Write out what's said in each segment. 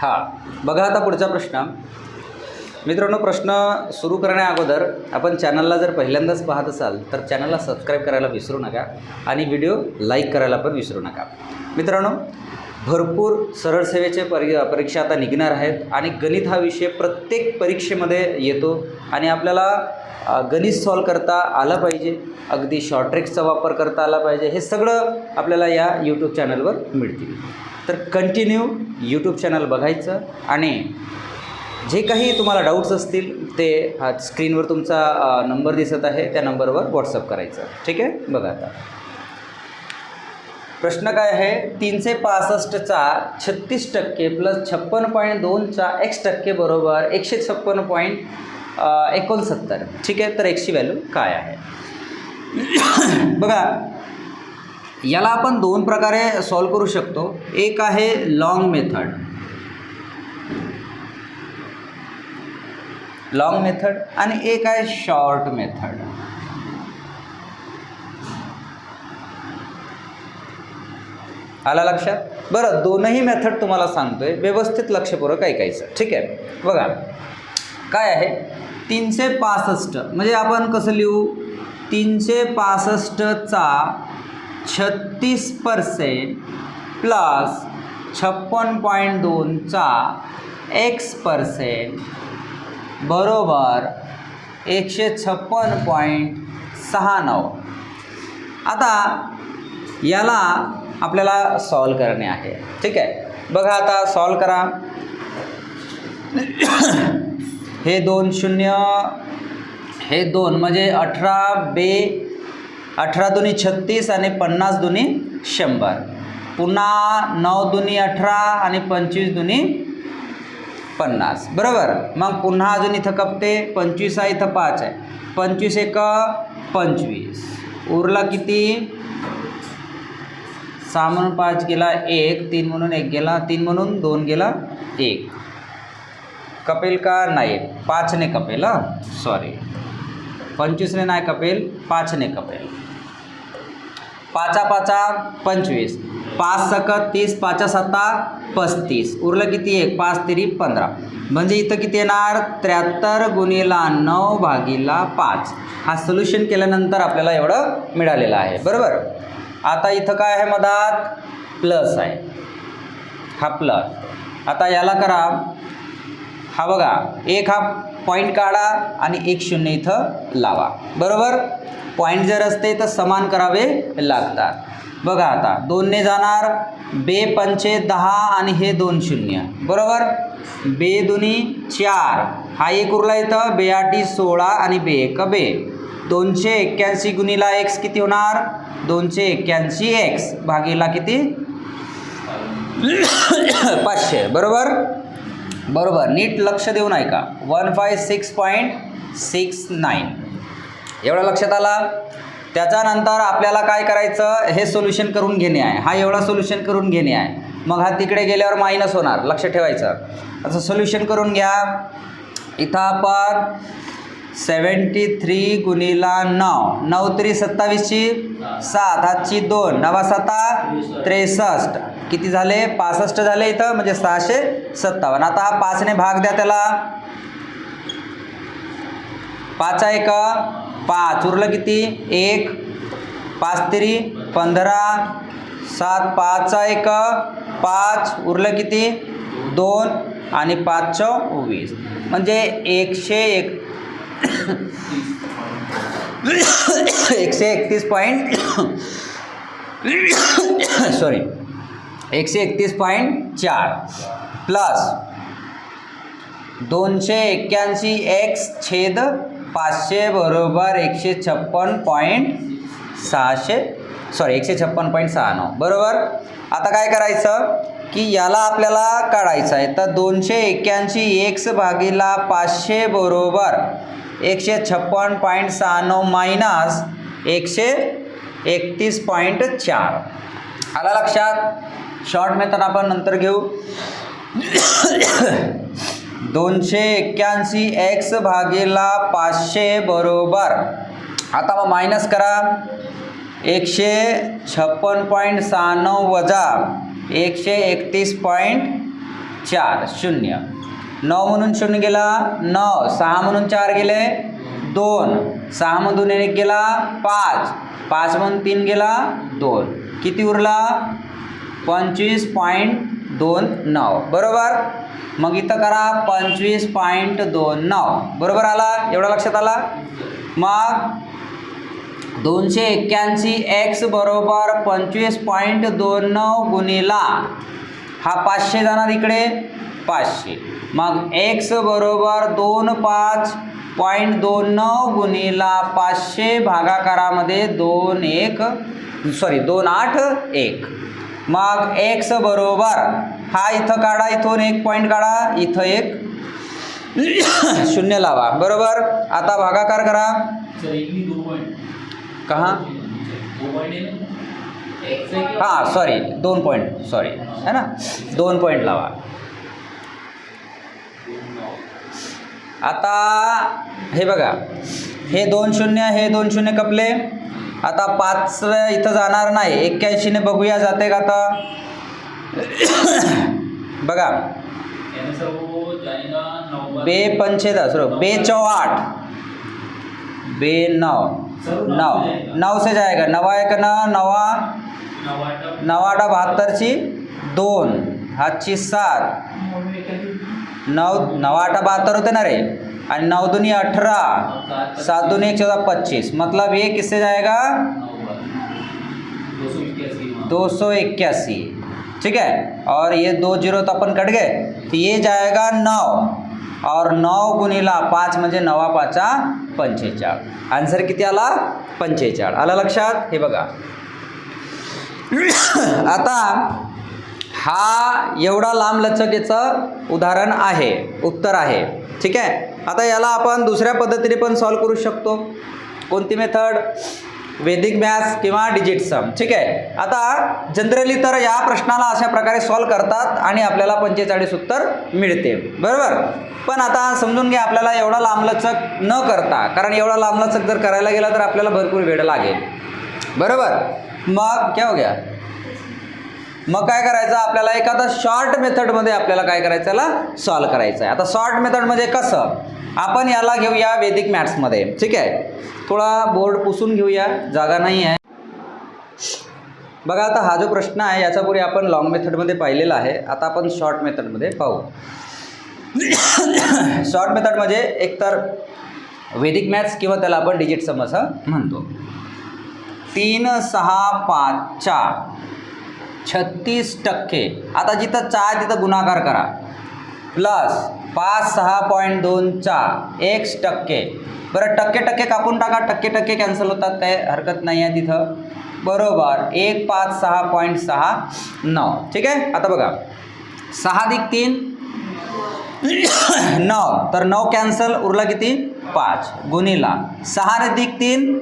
हा बघा आता पुढचा प्रश्न. मित्रांनो प्रश्न सुरू करण्याअगोदर आपण चॅनलला जर पहिल्यांदाच पाहत असाल तर चॅनलला सबस्क्राईब करायला विसरू नका आणि व्हिडिओ लाईक करायला पण विसरू नका. मित्रांनो भरपूर सरळ सेवेचे परि परीक्षा आता निघणार आहेत आणि गणित हा विषय प्रत्येक परीक्षेमध्ये येतो आणि आपल्याला गणित सॉल्व करता आलं पाहिजे. अगदी शॉर्ट ट्रिक्सचा वापर करता आला पाहिजे. हे सगळं आपल्याला या यूट्यूब चॅनलवर मिळतील. तर कंटिन्यू यूट्यूब चॅनल बघायचं आणि जे काही तुम्हाला डाऊट्स असतील ते हा स्क्रीनवर तुमचा नंबर दिसत आहे त्या नंबरवर व्हॉट्सअप करायचं. ठीक आहे? बघा आता. प्रश्न काय आहे? तीनशे पासष्टचा छत्तीस टक्के प्लस छप्पन पॉईंट दोनचा एक्स टक्के बरोबर एकशे छप्पन पॉईंट एकोणसत्तर. ठीक आहे? तर एक्सची व्हॅल्यू काय आहे? बघा याला आपण दोन प्रकारे सॉल्व करू शकतो. एक आहे लॉंग मेथड लॉंग मेथड आणि एक आहे शॉर्ट मेथड आला लक्षात? बरं दोनही मेथड तुम्हाला सांगतोय. व्यवस्थित लक्षपूर्वक ऐकायचं. ठीक आहे? बघा. काय आहे? तीनशे पासष्ट. म्हणजे आपण कसं लिहू? तीनशे पासष्टचा छत्तीस पर्सेंट प्लस छप्पन पॉईंट दोनचा एक्स पर्सेंट बरोबर एकशे छप्पन पॉईंट सहा नऊ. आता याला आपल्याला सॉल्व करणे आहे. ठीक आहे? बघा आता सॉल्व करा. हे दोन शून्य हे दोन म्हणजे अठरा बे अठरा दुनी छत्तीस आणि पन्नास दुनी शंभर. पुन्हा नऊ दुनी अठरा आणि पंचवीस दुनी पन्नास. बरोबर? मग पुन्हा अजून इथं कपते. पंचवीस आहे इथं पाच आहे. पंचवीस एक पंचवीस. उरला किती? सहा म्हणून पाच गेला एक तीन म्हणून एक गेला तीन म्हणून दोन गेला एक. कपेल का? नाही. पाचने कपेल हां? सॉरी पंचवीसने नाही कपेल पाचने कपेल. पाचा पाचा पंचवीस. पाच सक तीस पाचा सत्ता पस्तीस. उरलं किती? एक पाच तिरी पंधरा. म्हणजे इथं किती येणार? त्र्याहत्तर गुणिला नऊ भागीला पाच. हा सोल्युशन केल्यानंतर आपल्याला एवढं मिळालेलं आहे. बरोबर? आता इथं काय आहे मधात? प्लस आहे. हा प्लस आता याला करा. हा बघा. एक हा पॉईंट काढा आणि एक शून्य इथं लावा. बरोबर? पॉईंट जर असते तर समान करावे लागतात. बघा आता दोनने जाणार बे पंचे दहा आणि हे दोन शून्य. बरोबर? बे दुनी चार. हा एक उरला इथं बे आठी सोळा आणि बे एक बे. दोनशे एक्क्याऐंशी गुणीला एक्स किती होणार? दोनशे एक्क्याऐंशी एक्स भागीला किती? पाचशे. बरोबर? बरोबर. नीट लक्ष देऊन ऐका. One five six point six nine. एवढा लक्षात आला? त्याच्यानंतर आपल्याला काय करायचं? हे सोल्युशन करून घेणे आहे. हा एवढा सोल्युशन करून घेणे आहे. मग हा तिकडे गेल्यावर मायनस होणार. लक्ष ठेवायचं. असं सोल्युशन करून घ्या. इथं आपण सेवन्टी थ्री गुणीला नऊ. नऊ तरी सत्तावीसची सात. हातची दोन. नवा सता त्रेसष्ट. किती झाले? पासष्ट झाले इथं. म्हणजे सहाशे सत्तावन्न. आता हा पाचने भाग द्या त्याला. पाच आहे का? पाच. उरलं किती? एक. पाच तरी. पंधरा. सात. पाच एक पाच. उरलं किती? दोन. आणि पाच वीस. म्हणजे एकशे एक. एकशे एकतीस पॉईंट सॉरी. एकशे एकतीस पॉईंट चार. प्लस दोनशे एक्क्याऐंशी एक्स छेद पाचशे बरोबर एकशे छप्पन पॉईंट सहाशे सॉरी एकशे छप्पन पॉईंट सहा नऊ. बरोबर? आता काय करायचं? की याला आपल्याला काढायचं आहे. तर दोनशे एक्क्याऐंशी एक्स भागीला पाचशे बरोबर एकशे छप्पन पॉईंट सहा नऊ मायनस एकशे एकतीस पॉईंट चार. आला लक्षात? शॉर्ट मेथड आपण नंतर घेऊ. दोनशे एक्क्याऐंशी एक्स भागेला पाचशे बरोबर. आता मग मायनस करा. एकशे छप्पन पॉईंट सहा नऊ वजा एकशे एकतीस पॉईंट चार शून्य. नऊ म्हणून शून्य गेला नऊ. सहा म्हणून चार गेले दोन. सहामधून एक गेला पाच. पाच म्हणून तीन गेला दोन. किती उरला? पंचवीस पॉईंट दोन नऊ. बरोबर? मग इथं करा पंचवीस पॉईंट दोन नऊ. बरोबर आला? एवढा लक्षात आला? मग दोनशे एक्क्याऐंशी एक्स बरोबर पंचवीस पॉईंट दोन नऊ गुणिला हा पाचशे जाणार इकडे? पाचशे. मग एक्स बरोबर दोन पाच पॉईंट दोन नऊ गुणिला पाचशे भागाकारामध्ये दोन एक सॉरी दोन आठ एक. मग एक्स बरोबर. हा इथं काढा इथून एक पॉईंट काढा इथं एक शून्य लावा. बरोबर? आता भागाकार करा. कहाँ? है हां सॉरी दोन पॉईंट सॉरी है ना? दोन पॉईंट लावा. आता हे बघा. हे दोन शून्य हे दोन शून्य कपले. आता पाच इथं जाणार नाही. एक्क्याऐंशीने बघूया जाते का आता? बघा. बे पंचे दस रो बे चौ आठ बे नौ नौ नौ से जाएगा नवा एक ना नवा आठ नवाडा बहात्तरची दोन. हातची सात. नऊ नवाटा बहात्तर होते ना रे? आणि नऊ दुनी अठरा सात दुनी एक चौदह पच्चीस। मतलब ये किससे जाएगा? दो सौ इक्यासी। ठीक है? और ये दो जीरो तो अपन कट गए। तो ये जाएगा नौ। और नौ गुणिला पाच म्हणजे नवा पाचा पंचेचाळ। आन्सर किती आला? पंचेचाळ। आला लक्षात? हे बघा. आता हा एवढा लांब लचकेचं उदाहरण आहे उत्तर आहे. ठीक आहे? आता याला आपण दुसऱ्या पद्धतीने पण सॉल्व करू शकतो. कोणती मेथड वेदिक मॅथ्स किंवा डिजिट सम ठीक आहे? आता जनरली तर या प्रश्नाला अशा प्रकारे सॉल्व करतात आणि आपल्याला पंचेचाळीस उत्तर मिळते. बरोबर? पण आता समजून घ्या आपल्याला एवढा लांबलचक न करता कारण एवढा लांबलचक जर करायला गेला तर आपल्याला भरपूर वेळ लागेल. बरोबर? मग क्या हो गया? मग काय करायचं? आपल्याला एखादा शॉर्ट मेथडमध्ये आपल्याला काय करायचं? याला सॉल्व करायचं आहे. आता शॉर्ट मेथडमध्ये म्हणजे कसं? आपण याला घेऊया वेदिक मॅथ्समध्ये ठीक आहे? थोडा बोर्ड पुसून घेऊया. जागा नाही आहे. बघा आता हा जो प्रश्न आहे याच्यापूर्वी आपण लॉंग मेथडमध्ये पाहिलेला आहे. आता आपण शॉर्ट मेथडमध्ये पाहू. शॉर्ट मेथड म्हणजे एकतर वेदिक मॅथ्स किंवा त्याला आपण डिजिट समज म्हणतो. तीन सहा पाच चार. छत्तीस टक्के. आता जिथं चार तिथं गुणाकार करा. प्लस पाच सहा पॉईंट दोन चार. एक्स टक्के. बरं टक्के टक्के कापून टाका. टक्के टक्के कॅन्सल होतात काय हरकत नाही आहे तिथं. बरोबर. एक पाच सहा पॉईंट सहा नऊ. ठीक आहे? आता बघा. सहा अधिक तीन. नऊ. तर नऊ कॅन्सल उरला किती? पाच. गुणिला. सहा अधिक तीन.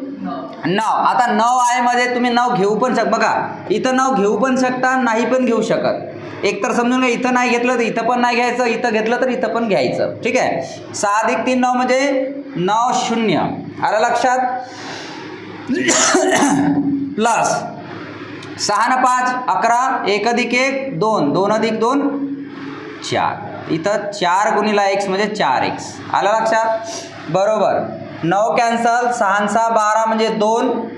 नऊ. आता नऊ आहे मध्ये तुम्ही नाव घेऊ पण शक बघा इथं नाव घेऊ पण शकता नाही पण घेऊ शकत. एक तर समजून घ्या इथं नाही घेतलं तर इथं पण नाही घ्यायचं इथं घेतलं तर इथं पण घ्यायचं. ठीक आहे? सहा अधिक तीन नऊ म्हणजे नऊ शून्य. आलं लक्षात? प्लस सहा न पाच अकरा एक अधिक एक दोन. दोन अधिक दोन चार. इथं चार गुणिला एक्स म्हणजे चार एक्स. आलं लक्षात? बरोबर. नऊ कॅन्सल सहा सहा बारा म्हणजे दोन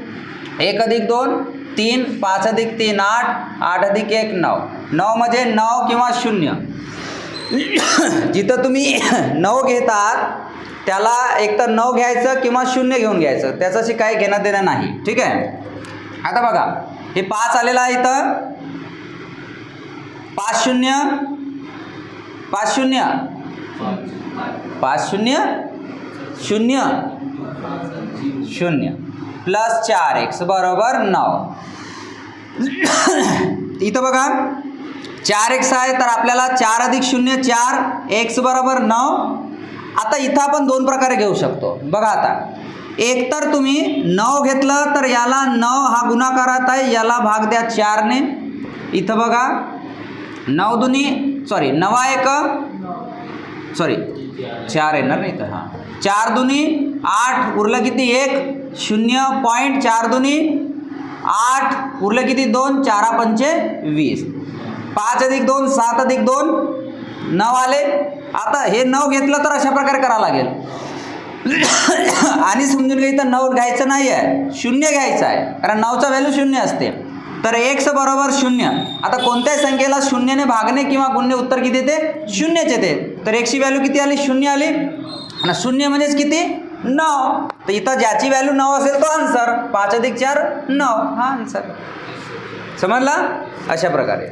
एक अधिक दोन तीन पाच अधिक तीन आठ आठ अधिक एक नऊ. नऊ म्हणजे नऊ किंवा शून्य. जिथं तुम्ही नऊ घेतात त्याला एकतर नऊ घ्यायचं किंवा शून्य घेऊन घ्यायचं. त्याच्याशी काही घेणं देणं नाही. ठीक आहे? आता बघा. हे पाच आलेलं आहे इथं. पाच शून्य. पाच शून्य. पाच शून्य. शून्य. शून्य. प्लस चार एक्स बरोबर नऊ. इथं बघा. चार एक्स आहे तर आपल्याला चार अधिक शून्य चार एक्स बरोबर नऊ. आता इथं आपण दोन प्रकारे घेऊ शकतो. बघा आता. एक तर तुम्ही नऊ घेतलं तर याला नऊ हा गुणाकारात आहे याला भाग द्या चारने. इथं बघा. नऊ दुनी सॉरी नवा एक. सॉरी चार येणार नाही तर हां. चार दुनी आठ उरलं किती? एक. शून्य पॉईंट चार दुनी आठ उरलं किती? दोन. चारा पंचे वीस. पाच अधिक दोन सात अधिक दोन नऊ आले. आता हे नऊ घेतलं तर अशा प्रकारे करावं लागेल. आणि समजून घ्या इथं नऊ घ्यायचं नाही आहे शून्य घ्यायचं आहे. कारण नऊचा व्हॅल्यू शून्य असते. तर एक्स बरोबर शून्य. आता कोणत्याही संख्येला शून्यने भागणे किंवा गुणणे उत्तर किती येते? शून्यच येते. तर एकशी व्हॅल्यू किती आली? शून्य आली. आणि शून्य म्हणजेच किती? नऊ. तर इथं ज्याची व्हॅल्यू नऊ असेल तो आन्सर पाच अधिक चार नऊ. हा आन्सर समजला? अशा प्रकारे.